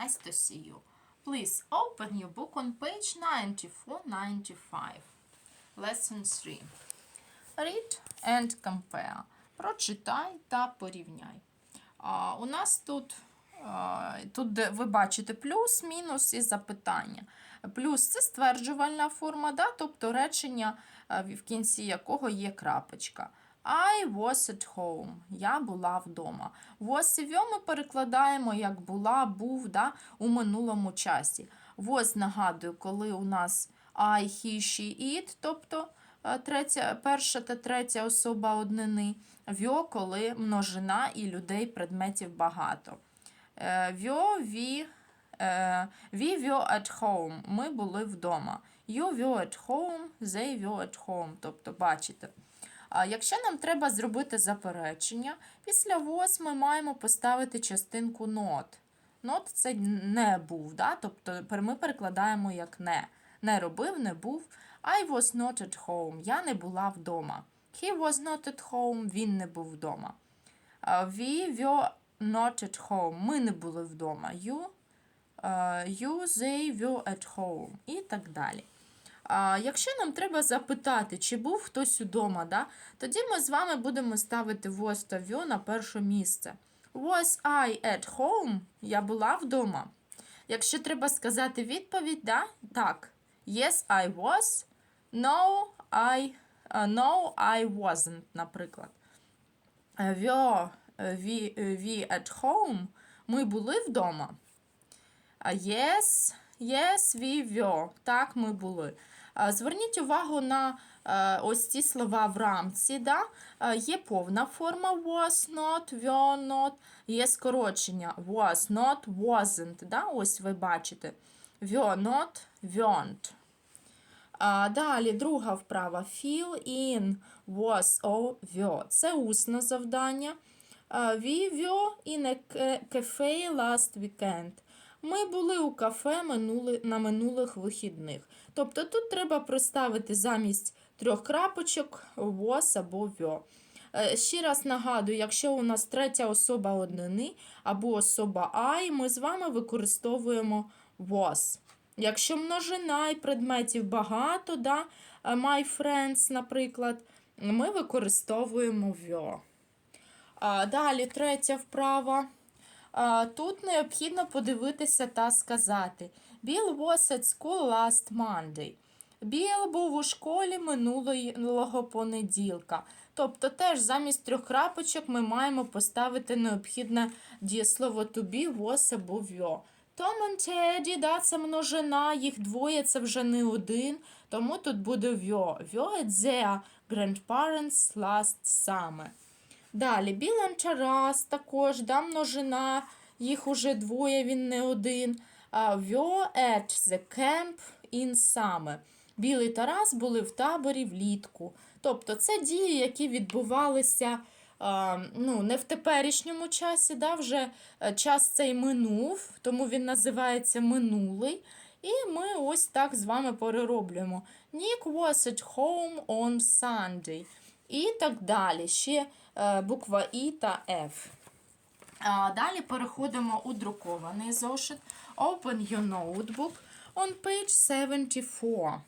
Nice to see you. Please open your book on page 94-95. Lesson 3. Read and compare. Прочитай та порівняй. А, у нас тут, а, тут ви бачите плюс, мінус і запитання. Плюс це стверджувальна форма, да? тобто речення, в кінці якого є крапочка. I was at home. Я була вдома. Was і ми перекладаємо як була, був да, у минулому часі. Was нагадую, коли у нас I, he, she, it, тобто е, третя, перша та третя особа однини. Вьо, коли множина і людей предметів багато. Е, Вьо, ві, е, we were at home. Ми були вдома. You were at home, they were at home. Тобто, бачите. Якщо нам треба зробити заперечення, після was ми маємо поставити частинку not. Not – це не був, да? тобто ми перекладаємо як не. Не робив, не був. I was not at home. Я не була вдома. He was not at home. Він не був вдома. We were not at home. Ми не були вдома. You, you they were at home. І так далі. А, якщо нам треба запитати, чи був хтось удома, да, тоді ми з вами будемо ставити was та were на перше місце. Was I at home? Я була вдома. Якщо треба сказати відповідь, да? так. Yes, I was. No, I, uh, no, I wasn't, наприклад. Е, Were we, we at home? Ми були вдома. А Yes, yes, we were. Так, ми були. Зверніть увагу на е, ось ці слова в рамці. Да? Е, Є повна форма was not, were not, є скорочення was not, wasn't. Да? Ось ви бачите. Were not, weren't. Далі друга вправа. Fill in was or were. Це усне завдання. А, We were in a cafe last weekend. Ми були у кафе минули, на минулих вихідних. Тобто тут треба проставити замість трьох крапочок was або were. Е, Ще раз нагадую, якщо у нас третя особа однини або особа I, ми з вами використовуємо was. Якщо множина і предметів багато, да, е, my friends, наприклад, ми використовуємо were. Далі третя вправа. Тут необхідно подивитися та сказати. Bill was at school last Monday. Біл був у школі минулого понеділка. Тобто теж замість трьох крапочок ми маємо поставити необхідне дієслово to be, was або were. Tom and Teddy, да, це множина, їх двоє, це вже не один, тому тут буде were. Were at their grandparents last summer. Далі, Біл і Тарас також, да, множина, їх уже двоє, він не один. А, at the camp in summer. Біл і Тарас були в таборі влітку. Тобто це дії, які відбувалися ну, не в теперішньому часі, да, вже е, час цей минув, тому він називається минулий. І ми ось так з вами перероблюємо. Nick was at home on Sunday. І так далі. Ще е, буква І та F. Далі переходимо у друкований зошит. Open your notebook on page 74.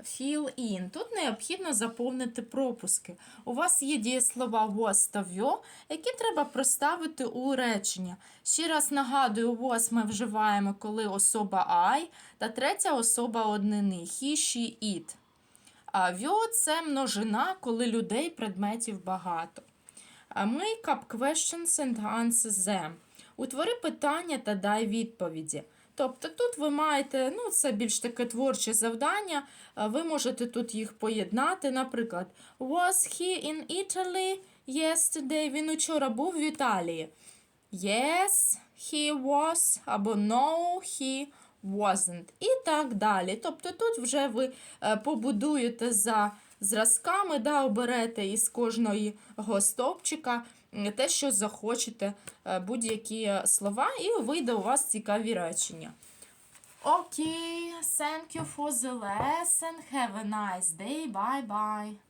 Fill in. Тут необхідно заповнити пропуски. У вас є дієслова was та were, які треба проставити у речення. Ще раз нагадую, was ми вживаємо, коли особа I та третя особа однини he, she, it. А вьо це множина, коли людей предметів багато. Make up questions and answer them. Утвори питання та дай відповіді. Тобто тут ви маєте, ну це більш таке творче завдання, ви можете тут їх поєднати. Наприклад, Was he in Italy yesterday? Він учора був в Італії. Yes, he was, або No, he wasn't. І так далі. Тобто тут вже ви е, побудуєте за зразками, да, оберете із кожного стовпчика те, що захочете, е, будь-які слова, і вийде у вас цікаві речення. Окей, thank you for the lesson. Have a nice day. Bye-bye.